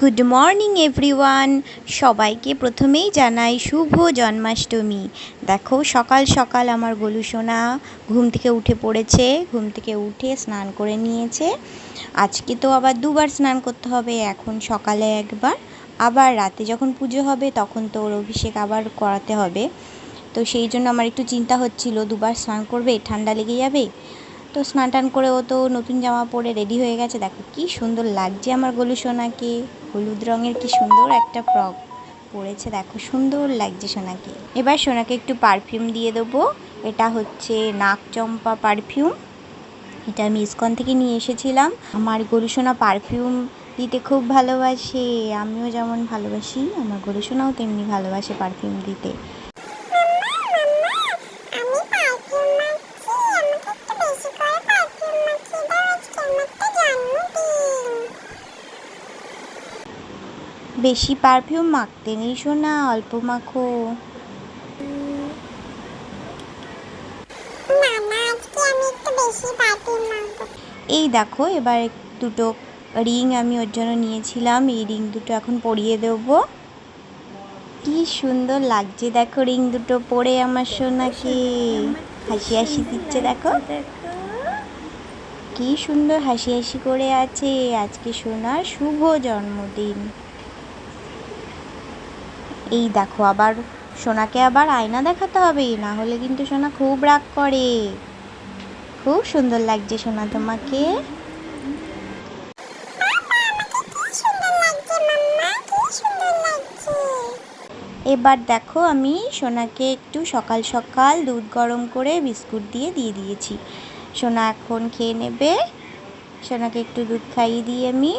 Good morning everyone সবাইকে প্রথমেই জানাই শুভ জন্মাষ্টমী। দেখো, সকাল সকাল আমার গলু সোনা ঘুম থেকে উঠে পড়েছে, ঘুম থেকে উঠে স্নান করে নিয়েছে। আজকে তো আবার দুবার স্নান করতে হবে, এখন সকালে একবার। আবার রাতে যখন পুজো হবে, তখন তো ওর অভিষেক আবার করাতে হবে। তো সেই জন্য আমার একটু চিন্তা হচ্ছিল, দুবার স্নান করবে, ঠান্ডা লেগে যাবে? তো স্নান টান করে ও তো নতুন জামা পরে রেডি হয়ে গেছে। দেখো কি সুন্দর লাগছে আমার গলু সোনাকে। হলুদ রঙের কি সুন্দর একটা ফ্রক পরেছে। দেখো সুন্দর লাগছে সোনাকে। এবার সোনাকে একটু পারফিউম দিয়ে দেবো। এটা হচ্ছে নাক চম্পা পারফিউম এটা আমি ইস্কন থেকে নিয়ে এসেছিলাম। আমার গরু সোনা পারফিউম দিতে খুব ভালোবাসে। আমিও যেমন ভালোবাসি, আমার গরু সোনাও তেমনি ভালোবাসে পারফিউম দিতে আমি পারফিউম মাখছি আমাকে একটু বেশি করে পারফিউম মাখিয়ে দাও আজকে আমার তো জন্মদিন বেশি পারফিউম মাখতে নেই সোনা অল্প মাখো। এই দেখো এবার দুটো রিং আমি ওর জন্য নিয়েছিলাম। এই রিং দুটো এখন পরিয়ে দেবো। কি সুন্দর লাগছে দেখো রিং দুটো পরে আমার সোনাকে। হাসি হাসি দিচ্ছে দেখো। কি সুন্দর হাসি হাসি করে আছে। আজকে সোনার শুভ জন্মদিন। এই দেখো, আবার সোনাকে আবার আয়না দেখাতে হবে, না হলে কিন্তু সোনা খুব রাগ করে। খুব সুন্দর লাগছে সোনা তোমাকে। এবার দেখো আমি সোনাকে একটু সকাল সকাল দুধ গরম করে বিস্কুট দিয়ে দিয়ে দিয়েছি। সোনা এখন খেয়ে নেবে। সোনাকে একটু দুধ খাইয়ে দিই আমি।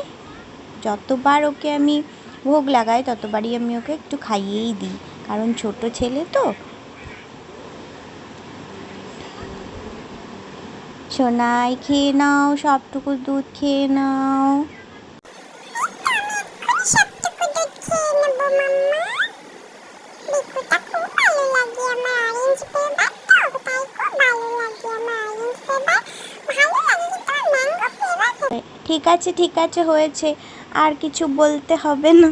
যতবার ওকে আমি ভোগ লাগাই ততবারই আমি ওকে একটু খাইয়েই দিই। কারণ ছোট ছেলে তো। সোনাই খেয়ে নাও সবটুকু দুধ খেয়ে নাও। ঠিক আছে ঠিক আছে হয়েছে। আর কিছু বলতে হবে না।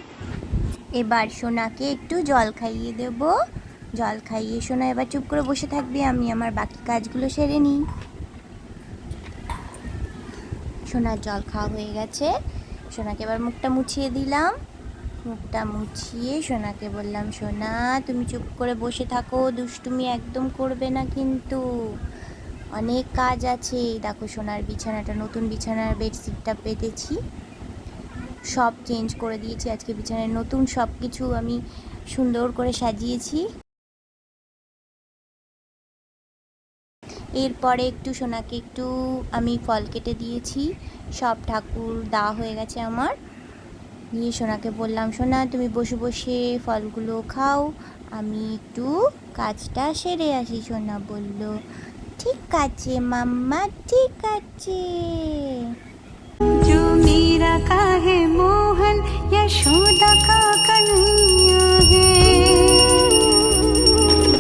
এবার সোনাকে একটু জল খাইয়ে দেব। জল খাইয়ে সোনা এবার চুপ করে বসে থাকবে। আমি আমার বাকি কাজগুলো সেরে নিই। সোনার জল খাওয়া হয়ে গেছে। সোনাকে এবার মুখটা মুছিয়ে দিলাম। মুখটা মুছিয়ে সোনাকে বললাম, সোনা, তুমি চুপ করে বসে থাকো। দুষ্টুমি একদম করবে না কিন্তু। অনেক কাজ আছে। দেখো সোনার বিছানাটা, নতুন বিছানার বেডশিটটা পেতেছি। সব চেঞ্জ করে দিয়েছি। আজকে বিছানায় নতুন সব কিছু আমি সুন্দর করে সাজিয়েছি। এরপরে একটু সোনাকে একটু আমি ফল কেটে দিয়েছি। সব ঠাকুর দেওয়া হয়ে গেছে আমার। দিয়ে সোনাকে বললাম, সোনা, তুমি বসে বসে ফলগুলো খাও। আমি একটু কাজটা সেরে আসি, সোনা বলল। ঠিক আছে মাম্মা, ঠিক আছে। जो मीरा का है मोहन यशोदा का कन्हैया है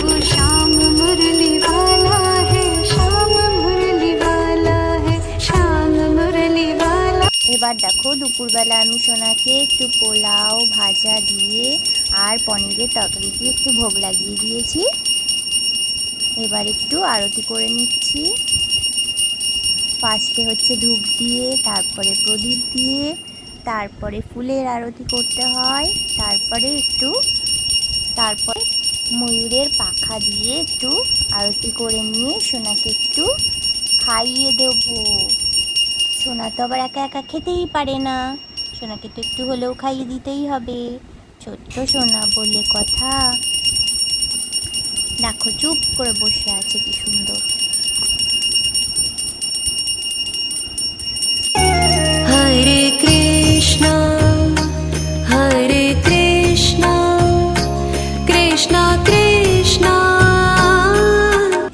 वो श्याम मुरली वाला है श्याम मुरली वाला है श्याम मुरली वाला এবার দেখো দুপুরবেলা আমি সোনাকে একটু পোলাও ভাজা দিয়ে আর পনিরের তরকারি দিয়ে একটু ভোগ লাগিয়ে দিয়েছি এবার একটু আরতি করে নিচ্ছি ফার্স্টে হচ্ছে ধূপ দিয়ে, তারপরে প্রদীপ দিয়ে, তারপরে ফুলের আরতি করতে হয়, তারপরে একটু, তারপরে ময়ূরের পাখা দিয়ে একটু আরতি করে নিয়ে সোনাকে একটু খাইয়ে দেবো। সোনা তো আবার একা একা খেতেই পারে না, সোনাকে তো একটু হলেও খাইয়ে দিতেই হবে, ছোট্ট সোনা বলে কথা। দেখো, চুপ করে বসে আছে কি সুন্দর।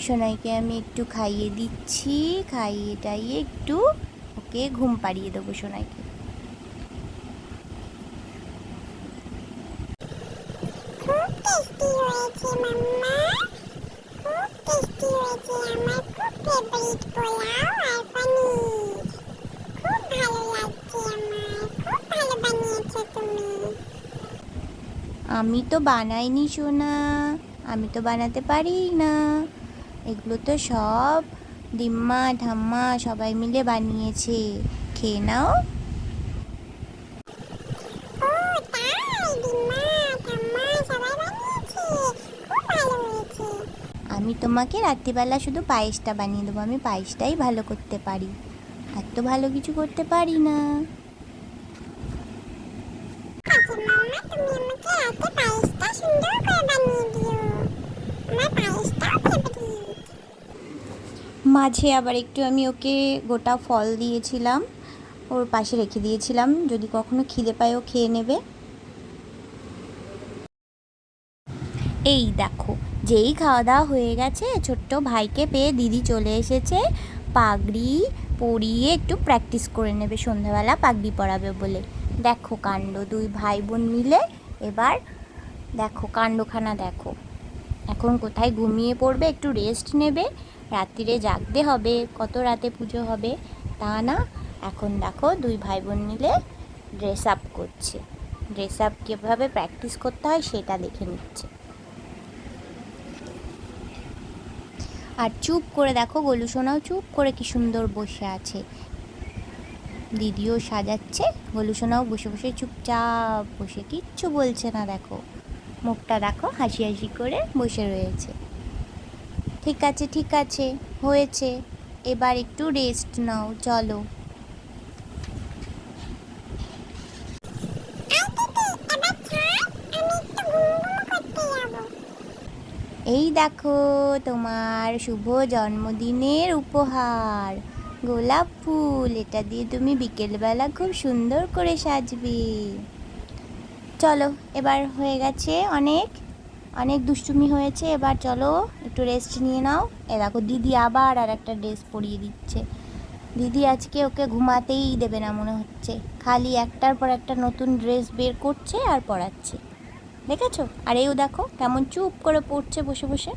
সোনাইকে আমি একটু খাইয়ে দিচ্ছি খাইয়ে টাইয়ে একটু ওকে ঘুম পাড়িয়ে দেবো সোনাইকে। খুব টেস্টি হয়েছে মাম্মা। খুব টেস্টি হয়েছে আমার খুব ফেভারিট পোলাও আর পনির। ভালো লাগছে আমার খুব ভালো বানিয়েছো তুমি আমি তো বানাইনি সোনা। আমি তো বানাতে পারি না। এগুলো তো সব ডিম্মা ঠাম্মা সবাই মিলে বানিয়েছে। খেয়ে নাও। আমি তোমাকে রাত্রিবেলা শুধু পায়েসটা বানিয়ে দেবো। আমি পায়েসটাই ভালো করতে পারি। আর তো ভালো কিছু করতে পারি না। মাঝে আবার একটু আমি ওকে গোটা ফল দিয়েছিলাম, ওর পাশে রেখে দিয়েছিলাম, যদি কখনো খিদে পায় ও খেয়ে নেবে। এই দেখো, যেই খাওয়া দাওয়া হয়ে গেছে, ছোট্ট ভাইকে পেয়ে দিদি চলে এসেছে, পাগড়ি পরিয়ে একটু প্র্যাকটিস করে নেবে, সন্ধ্যাবেলা পাগড়ি পরাবে বলে। দেখো কাণ্ড, দুই ভাই বোন মিলে এবার দেখো কাণ্ডখানা দেখো। এখন কোথায় ঘুমিয়ে পড়বে, একটু রেস্ট নেবে, রাত্রিরে জাগতে হবে, কত রাতে পুজো হবে তা না। এখন দেখো দুই ভাই বোন মিলে ড্রেস আপ করছে। ড্রেস আপ কীভাবে প্র্যাকটিস করতে হয় সেটা দেখে নিচ্ছে। আর চুপ করে দেখো গোলু সোনাও চুপ করে কি সুন্দর বসে আছে। দিদিও সাজাচ্ছে, গোলু সোনাও বসে বসে চুপচাপ বসে, কিচ্ছু বলছে না দেখো। মুখটা দেখো, হাসি হাসি করে বসে রয়েছে। ঠিক আছে ঠিক আছে, হয়েছে। এবার একটু রেস্ট নাও, চলো এবার ছাড় আমি একটু ঘুম ঘুম করতে যাব এই দেখো তোমার শুভ জন্মদিনের উপহার। গোলাপ ফুল, এটা দিয়ে তুমি বিকেলবেলা খুব সুন্দর করে সাজবে। চলো, এবার হয়ে গেছে অনেক। অনেক দুষ্টুমি হয়েছে, এবার চলো একটু রেস্ট নিয়ে নাও। এ দেখো, দিদি আবার আর একটা ড্রেস পরিয়ে দিচ্ছে। দিদি আজকে ওকে ঘুমাতেই দেবে না মনে হচ্ছে। খালি একটার পর একটা নতুন ড্রেস বের করছে আর পরাচ্ছে। দেখেছ? আর এও দেখো কেমন চুপ করে পড়ছে বসে বসে।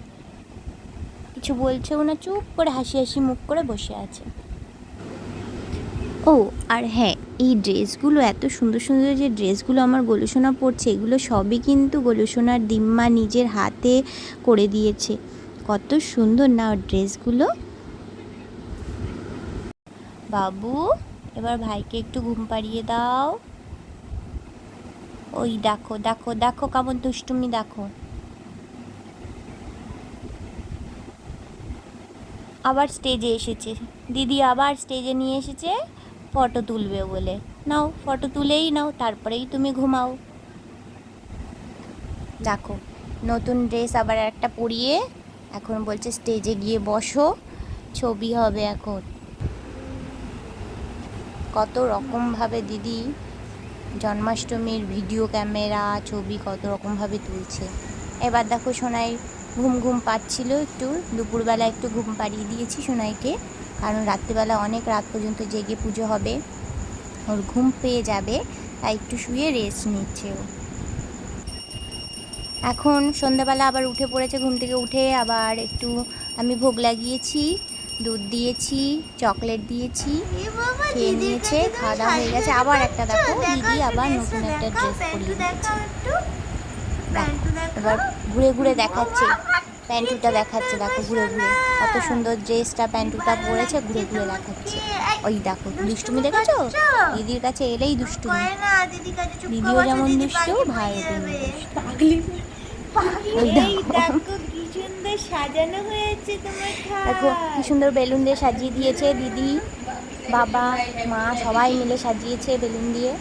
কিছু বলছেও না চুপ করে হাসি হাসি মুখ করে বসে আছে। ও আর হ্যাঁ এই ড্রেসগুলো এত সুন্দর সুন্দর যে ড্রেসগুলো আমার গোলুসোনা পরছে এগুলো সবই কিন্তু গোলুসোনার দিম্মা নিজের হাতে করে দিয়েছে। কত সুন্দর না ওর ড্রেসগুলো। বাবু এবার ভাইকে একটু ঘুম পাড়িয়ে দাও। ওই দেখো দেখো দেখো কেমন দুষ্টুমি, দেখো। আবার স্টেজে এসেছে। দিদি আবার স্টেজে নিয়ে এসেছে ফটো তুলবে বলে। নাও ফটো তুলেই নাও, তারপরেই তুমি ঘুমাও। দেখো, নতুন ড্রেস আবার একটা পরিয়ে এখন বলছে স্টেজে গিয়ে বসো, ছবি হবে এখন। কত রকমভাবে দিদি জন্মাষ্টমীর ভিডিও ক্যামেরা, ছবি কত রকমভাবে তুলছে। এবার দেখো সোনাই ঘুম ঘুম পাচ্ছিল একটু। দুপুরবেলা একটু ঘুম পাড়িয়ে দিয়েছি সোনাইকে। কারণ রাত্রিবেলা অনেক রাত পর্যন্ত জেগে পুজো হবে। ওর ঘুম পেয়ে যাবে, তাই একটু শুয়ে রেস্ট নিচ্ছে ও। এখন সন্ধ্যাবেলা আবার উঠে পড়েছে, ঘুম থেকে উঠে আবার একটু আমি ভোগ লাগিয়েছি। দুধ দিয়েছি চকলেট দিয়েছি খেয়ে নিয়েছে খাওয়া দাওয়া হয়ে গেছে। আবার একটা দেখো দিদি আবার নতুন একটা ড্রেস পরিয়ে দিয়েছে। এবার ঘুরে ঘুরে দেখাচ্ছে। প্যান্টুটা দেখাচ্ছে দেখো ঘুরে ঘুরে। কত সুন্দর ড্রেসটা প্যান্টুটা পরেছে ঘুরে ঘুরে দেখাচ্ছে। ওই দেখো দুষ্টুমি দেখেছ? দিদির কাছে এলেই দুষ্টুমি। দিদিও যেমন দুষ্টু ভাইও তেমনি দুষ্টু। সাজানো হয়েছে দেখো কি সুন্দর বেলুন দিয়ে সাজিয়ে দিয়েছে দিদি বাবা মা সবাই মিলে সাজিয়েছে বেলুন দিয়ে।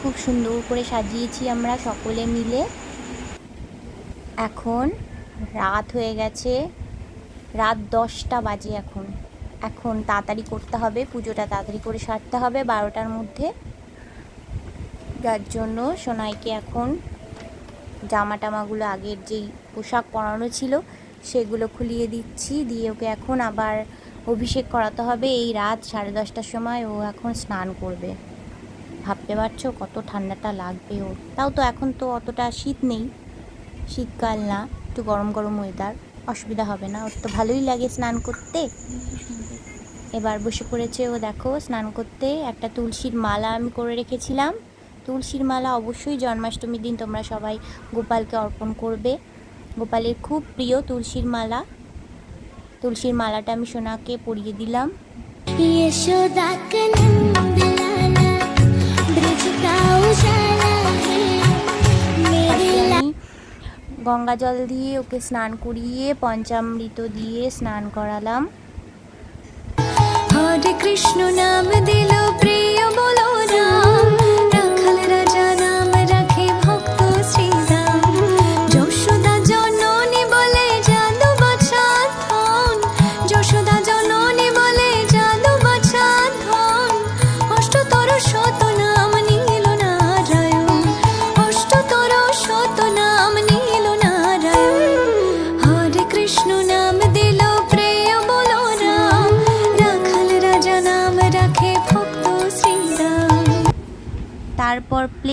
খুব সুন্দর করে সাজিয়েছি আমরা সকলে মিলে। এখন রাত হয়ে গেছে রাত দশটা বাজে এখন। এখন তাড়াতাড়ি করতে হবে পুজোটা তাড়াতাড়ি করে সারতে হবে বারোটার মধ্যে। যার জন্য সোনাইকে এখন জামা টামাগুলো আগের যেই পোশাক পরানো ছিল, সেগুলো খুলিয়ে দিচ্ছি। দিয়ে ওকে এখন আবার অভিষেক করাতে হবে। এই রাত সাড়ে দশটার সময় ও এখন স্নান করবে। ভাবতে পারছ কত ঠান্ডাটা লাগবে ওর? তাও তো এখন তো অতটা শীত নেই। শীতকাল না, একটু গরম গরম ওয়েদার অসুবিধা হবে না, ওর তো ভালোই লাগে স্নান করতে। এবার বসে পড়েছে ও দেখো, স্নান করতে একটা তুলসীর মালা আমি করে রেখেছিলাম। তুলসীর মালা অবশ্যই জন্মাষ্টমীর দিন তোমরা সবাই গোপালকে অর্পণ করবে। গোপালের খুব প্রিয় তুলসীর মালা। তুলসীর মালাটা আমি সোনাকে পরিয়ে দিলাম। গঙ্গা জল দিয়ে ওকে স্নান করিয়ে পঞ্চামৃত দিয়ে স্নান করালাম। হরে কৃষ্ণ নাম দিল প্রিয় বলো।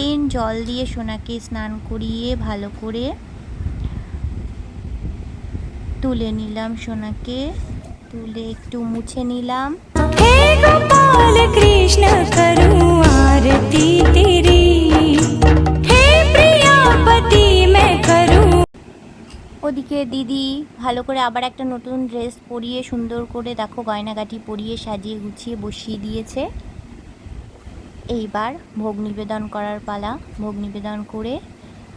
প্লেন জল দিয়ে সোনাকে স্নান করিয়ে ভালো করে তুলে নিলাম সোনাকে। তুলে একটু মুছে নিলাম। কৃষ্ণ ওদিকে দিদি ভালো করে আবার একটা নতুন ড্রেস পরিয়ে সুন্দর করে দেখো গয়নাগাটি পরিয়ে সাজিয়ে গুছিয়ে বসিয়ে দিয়েছে। এইবার ভোগ নিবেদন করার পালা। ভোগ নিবেদন করে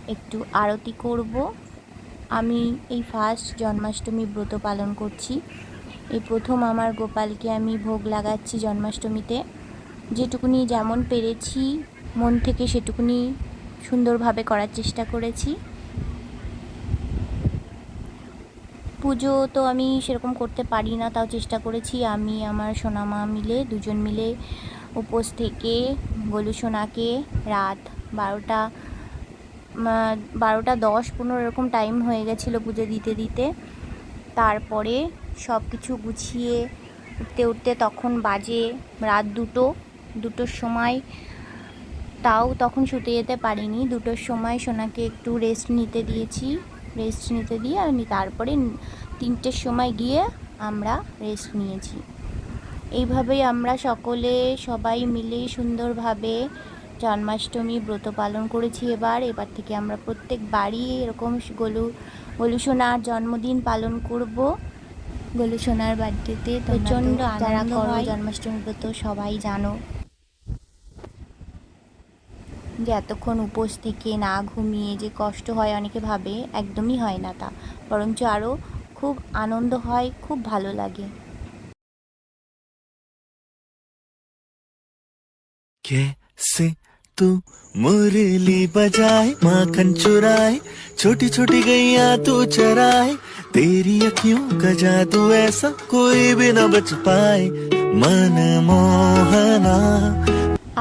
একটু আরতি করব। আমি এই ফার্স্ট জন্মাষ্টমী ব্রত পালন করছি। এই প্রথম আমার গোপালকে আমি ভোগ লাগাচ্ছি জন্মাষ্টমীতে। যেটুকুনি যেমন পেরেছি, মন থেকে সেটুকুনি সুন্দরভাবে করার চেষ্টা করেছি। পুজো তো আমি সেরকম করতে পারি না, তাও চেষ্টা করেছি। আমি, আমার সোনামা মিলে, দুজন মিলে উপোস থেকে গোলু সোনাকে রাত বারোটা বারোটা দশ পনেরো এরকম টাইম হয়ে গেছিল পুজো দিতে দিতে। তারপরে সব কিছু গুছিয়ে উঠতে উঠতে তখন বাজে রাত দুটো। দুটোর সময় তাও তখন শুতে যেতে পারিনি। দুটোর সময় সোনাকে একটু রেস্ট নিতে দিয়েছি। রেস্ট নিতে দিয়ে আমি তারপরে তিনটের সময় গিয়ে আমরা রেস্ট নিয়েছি। এইভাবেই আমরা সকলে সবাই মিলে সুন্দরভাবে জন্মাষ্টমী ব্রত পালন করেছি এবার। এবার থেকে আমরা প্রত্যেক বাড়ি এরকম গলু গলু সোনার জন্মদিন পালন করব। গলু সোনার বার্থডেতে প্রচণ্ড আনন্দ হয়। জন্মাষ্টমী ব্রত সবাই জানো। যে এতক্ষণ উপোস থেকে না ঘুমিয়ে যে কষ্ট হয় অনেকে ভাবে একদমই হয় না তা। বরঞ্চ আরও খুব আনন্দ হয় খুব ভালো লাগে। कैसे तू मुरली बजाए माखन चुराए छोटी छोटी गैया तू चराए तेरी अखियों का जादू ऐसा कोई भी न बच पाए मन मोहना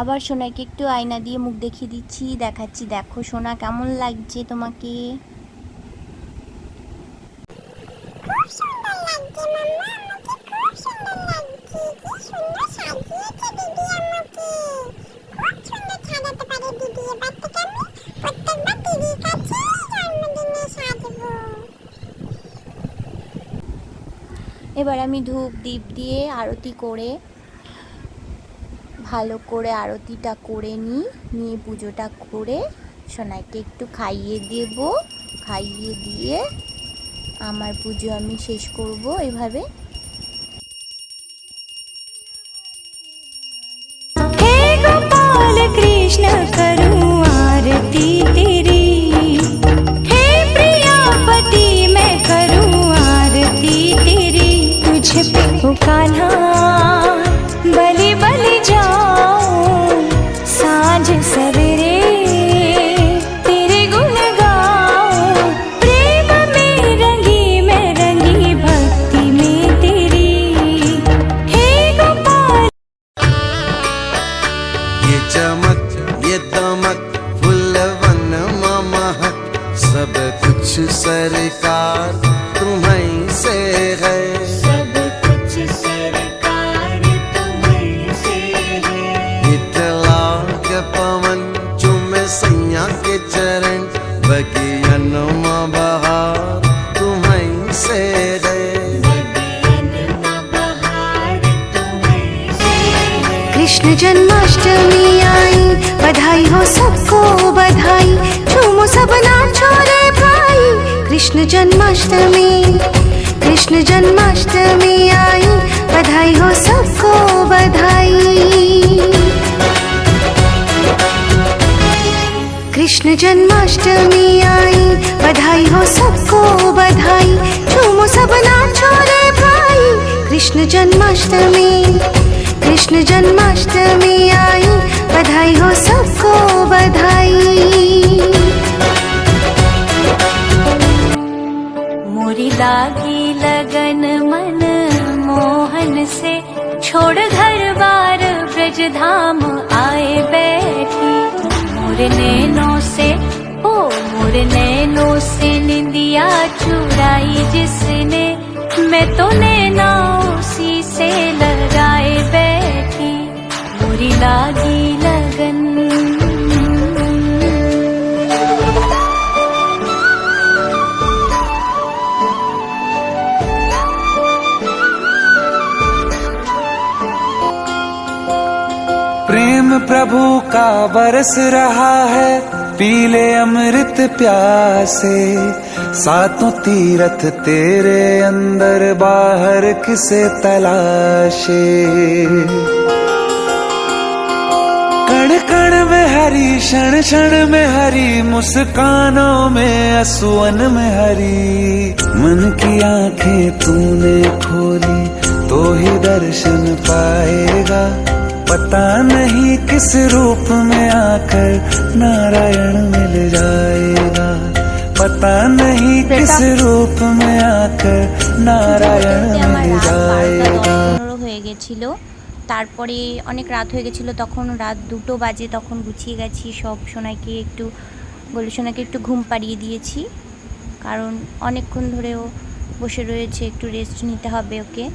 আবার সোনাকে একটু আয়না দিয়ে মুখ দেখিয়ে দিচ্ছি দেখাচ্ছি দেখো সোনা কেমন লাগছে তোমাকে খুব সুন্দর লাগছে মাম্মা আমাকে খুব সুন্দর লাগছে কি সুন্দর সাজিয়েছে দিদি এবার আমি ধূপ, দীপ দিয়ে আরতি করে, ভালো করে আরতিটা করে নিই, নিয়ে পুজোটা করে সোনাইকে একটু খাইয়ে দেব, খাইয়ে দিয়ে আমার পুজো আমি শেষ করব এইভাবে कृष्ण करूं आरती तेरी बधाई हो सबको, बधाई। झूमो सब नाचो रे भाई। कृष्ण जन्माष्टमी कृष्ण जन्माष्टमी आई। बधाई हो सबको, बधाई। कृष्ण जन्माष्टमी आई। बधाई हो सबको, बधाई। झूमो सब नाचो रे भाई। कृष्ण जन्माष्टमी। कृष्ण जन्माष्टमी आई, बधाई हो सबको, बधाई। मोरी लागी लगन मन मोहन से, छोड़ घर बार ब्रज धाम आए बैठी। मोर नैनों से, ओ मोर नैनों से निंदिया चुराई जिसने। मैं तो नैना उसी से मोरी लागी लगन। प्रेम प्रभु का बरस रहा है, पीले अमृत प्यासे। सातों तीरथ तेरे अंदर बाहर किसे तलाशे? कण कण में हरी क्षण क्षण में हरी मुस्कानों में असुवन में हरी। मन की आँखें तूने खोली तो ही दर्शन पाएगा। पता नहीं किस रूप में आकर नारायण मिल जाएगा। पता नहीं किस रूप में आकर नारायण मिल जाएगा। তারপরে অনেক রাত হয়ে গেছিল, তখন রাত দুটো বাজে, তখন গুছিয়ে গেছি সব সোনাকে একটু, গলু সোনাকে একটু ঘুম পাড়িয়ে দিয়েছি। কারণ অনেকক্ষণ ধরেও বসে রয়েছে, একটু রেস্ট নিতে হবে ওকে।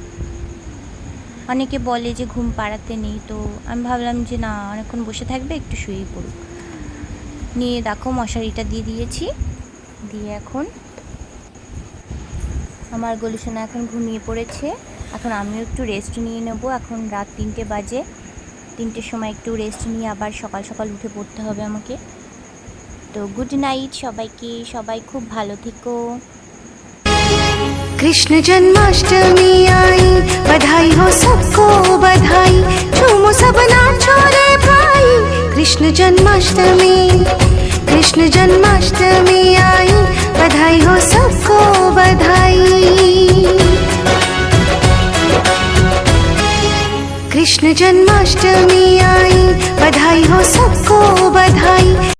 অনেকে বলে যে ঘুম পাড়াতে নেই, তো আমি ভাবলাম যে না, অনেকক্ষণ বসে থাকবে, একটু শুয়ে পড়ুক। নিয়ে দেখো মশারিটা দিয়ে দিয়েছি, দিয়ে এখন আমার গলুসোনা এখন ঘুমিয়ে পড়েছে। এখন আমিও একটু রেস্ট নিয়ে নেব। এখন রাত তিনটে বাজে। তিনটের সময় একটু রেস্ট নিয়ে আবার সকাল সকাল উঠে পড়তে হবে আমাকে। তো গুড নাইট সবাইকে। সবাই খুব ভালো থেকো। কৃষ্ণ জন্মাষ্টমী আই, বধাই হো সবকো বধাই। ঝুমো সবনা ছোরে ভাই। কৃষ্ণ জন্মাষ্টমী কৃষ্ণ জন্মাষ্টমী আই, বধাই হো সবকো বধাই। कृष्ण जन्माष्टमी आई। बधाई हो सबको बधाई।